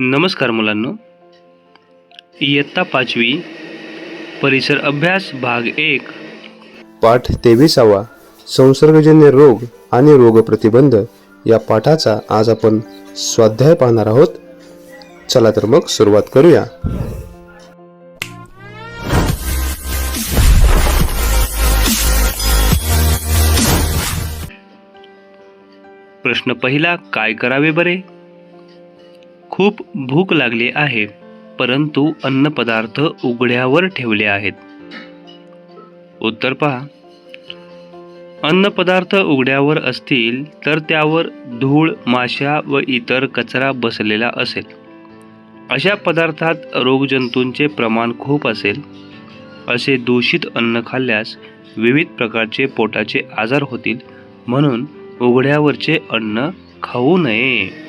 नमस्कार मुलांनो. इयत्ता पाचवी परिसर अभ्यास भाग एक. पाठ तेविसावा संसर्गजन्य रोग आणि रोगप्रतिबंध या पाठाचा आज आपण स्वाध्याय पाहणार आहोत. चला तर मग सुरुवात करूया. प्रश्न पहिला काय करावे बरे? खूप भूक लागली आहे परंतु अन्नपदार्थ उघड्यावर ठेवले आहेत. उत्तर पहा. अन्नपदार्थ उघड्यावर असतील तर त्यावर धूळ माशा व इतर कचरा बसलेला असेल. अशा पदार्थात रोगजंतूंचे प्रमाण खूप असेल. असे दूषित अन्न खाल्ल्यास विविध प्रकारचे पोटाचे आजार होतील म्हणून उघड्यावरचे अन्न खाऊ नये.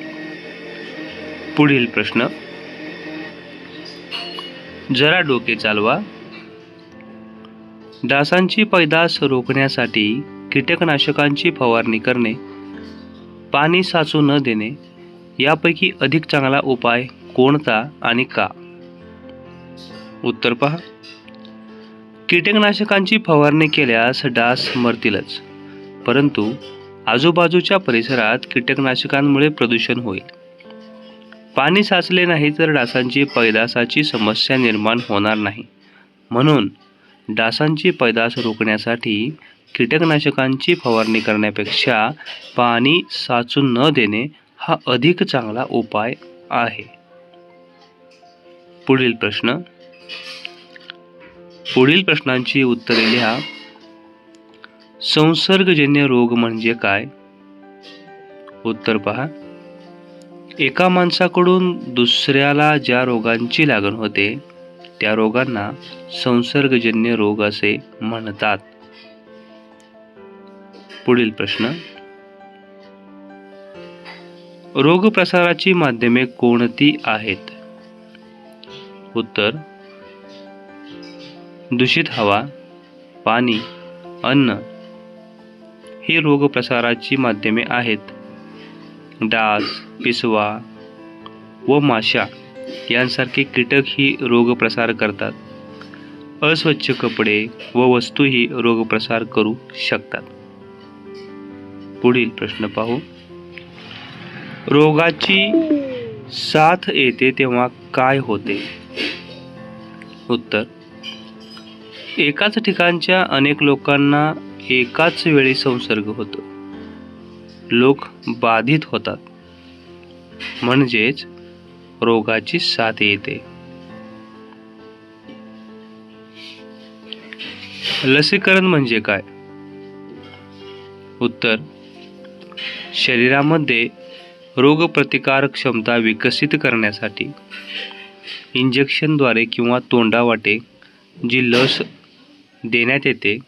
पुढील प्रश्न. जरा डोके चालवा. डासांची पैदास रोखण्यासाठी कीटकनाशकांची फवारणी करणे पाणी साचू न देणे यापैकी अधिक चांगला उपाय कोणता आणि का? उत्तर पहा. कीटकनाशकांची फवारणी केल्यास डास मरतीलच परंतु आजूबाजूच्या परिसरात कीटकनाशकांमुळे प्रदूषण होईल. पाणी साचले नाही तर डासांची पैदासाची समस्या निर्माण होणार नाही. म्हणून डासांची पैदास रोखण्यासाठी कीटकनाशकांची फवारणी करण्यापेक्षा पाणी साचून न देणे हा अधिक चांगला उपाय आहे. पुढील प्रश्न. पुढील प्रश्नांची उत्तरे लिहा. संसर्गजन्य रोग म्हणजे काय? उत्तर पहा. एका माणसाकडून दुसऱ्याला ज्या रोगांची लागण होते त्या रोगांना संसर्गजन्य रोग असे म्हणतात. पुढील प्रश्न. रोगप्रसाराची माध्यमे कोणती आहेत? उत्तर. दूषित हवा पाणी अन्न ही रोगप्रसाराची माध्यमे आहेत. डास पिसवा व माशा यांसारखे कीटक ही रोगप्रसार करतात. अस्वच्छ कपडे व वस्तूही रोगप्रसार करू शकतात. पुढील प्रश्न पाहू. रोगाची साथ येते तेव्हा काय होते? उत्तर एकाच ठिकाणच्या अनेक लोकांना एकाच वेळी संसर्ग होतो. लोक बाधित होतात. म्हणजेच रोगाची साथ येते. लसीकरण म्हणजे काय? उत्तर. शरीरामध्ये रोगप्रतिकारक क्षमता विकसित करण्यासाठी इंजेक्शनद्वारे किंवा तोंडावाटे जी लस देण्यात येते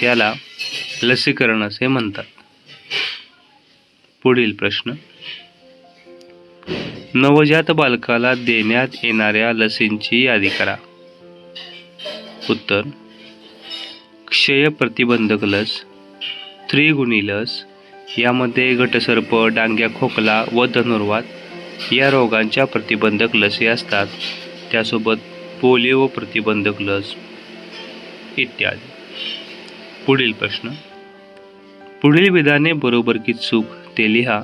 त्याला लसीकरण असे म्हणतात. पुढील प्रश्न. नवजात बालकाला देण्यात येणाऱ्या लसींची यादी करा. उत्तर क्षय प्रतिबंधक लस त्रिगुणी लस यामध्ये घटसर्प डांग्या खोकला व धनुर्वात या रोगांच्या प्रतिबंधक लसी असतात. त्यासोबत पोलिओ प्रतिबंधक लस इत्यादी. पुढील प्रश्न पुढील विधाने बरोबर की चूक? ते लिहा.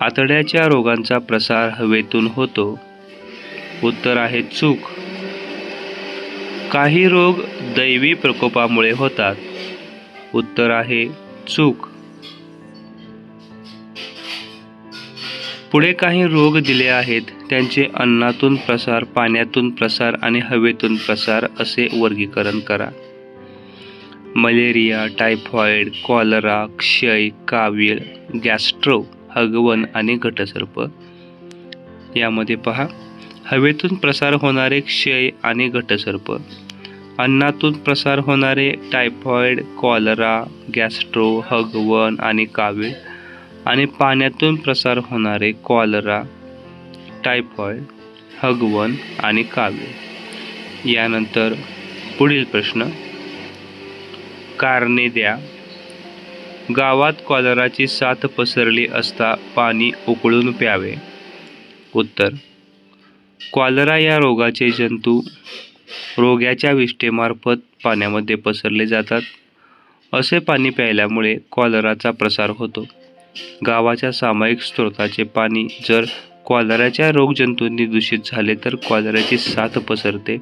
आतड्याच्या रोगांचा प्रसार हवेतून होतो. उत्तर आहे चूक. काही रोग दैवी प्रकोपामुळे होतात. उत्तर आहे चूक. पुढे काही रोग दिले आहेत. त्यांचे अन्नातून प्रसार पाण्यातून प्रसार आणि हवेतून प्रसार असे वर्गीकरण करा. मलेरिया टायफॉइड कॉलरा क्षय कावीळ गॅस्ट्रो हगवण आणि घटसर्प. यामध्ये पहा हवेतून प्रसार होणारे क्षय आणि घटसर्प. अन्नातून प्रसार होणारे टायफॉइड कॉलरा गॅस्ट्रो हगवण आणि कावीळ आणि पाण्यातून प्रसार होणारे कॉलरा टायफॉइड हगवण आणि कावीळ. यानंतर पुढील प्रश्न कारणे द्या. गावात कॉलराची साथ पसरली असता पाणी उकळून प्यावे. उत्तर कॉलरा या रोगाचे जंतू रोग्याच्या विष्ठेमार्फत पाण्यामध्ये पसरले जातात. असे पाणी प्यायल्यामुळे कॉलराचा प्रसार होतो. गावाच्या सामायिक स्रोताचे पाणी जर कॉलराच्या रोगजंतूंनी दूषित झाले तर कॉलराची साथ पसरते.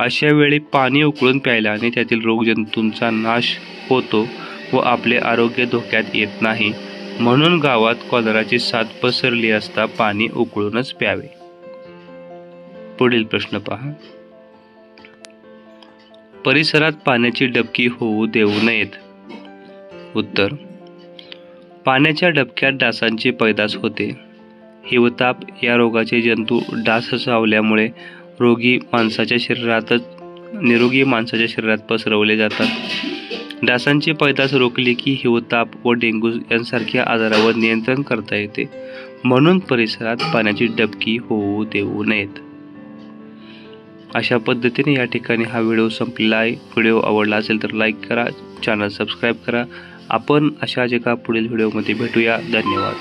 अशा वेळी पाणी उकळून प्यायल्याने त्यातील रोगजंतूंचा नाश होतो व आपले आरोग्य धोक्यात येत नाही. म्हणून गावात कॉलराची साथ पसरली असता पाणी उकळूनच प्यावे. पुढील प्रश्न पहा. परिसरात पाण्याची डबकी होऊ देऊ नयेत. उत्तर पाण्याच्या डबक्यात डासांची पैदास होते. हिवताप या रोगाचे जंतू डास चावल्यामुळे रोगी माणसाच्या शरीरातच निरोगी माणसाच्या शरीरात पसरवले जातात. डासांची पैदास रोखली की हिवताप व डेंग्यू यांसारख्या आजारावर नियंत्रण करता येते. म्हणून परिसरात पाण्याची डबकी होऊ देऊ नयेत. अशा पद्धतीने या ठिकाणी हा व्हिडिओ संपलेला आहे. व्हिडिओ आवडला असेल तर लाईक करा चॅनल सबस्क्राईब करा. आपण अशाच एका पुढील व्हिडिओमध्ये भेटूया. धन्यवाद.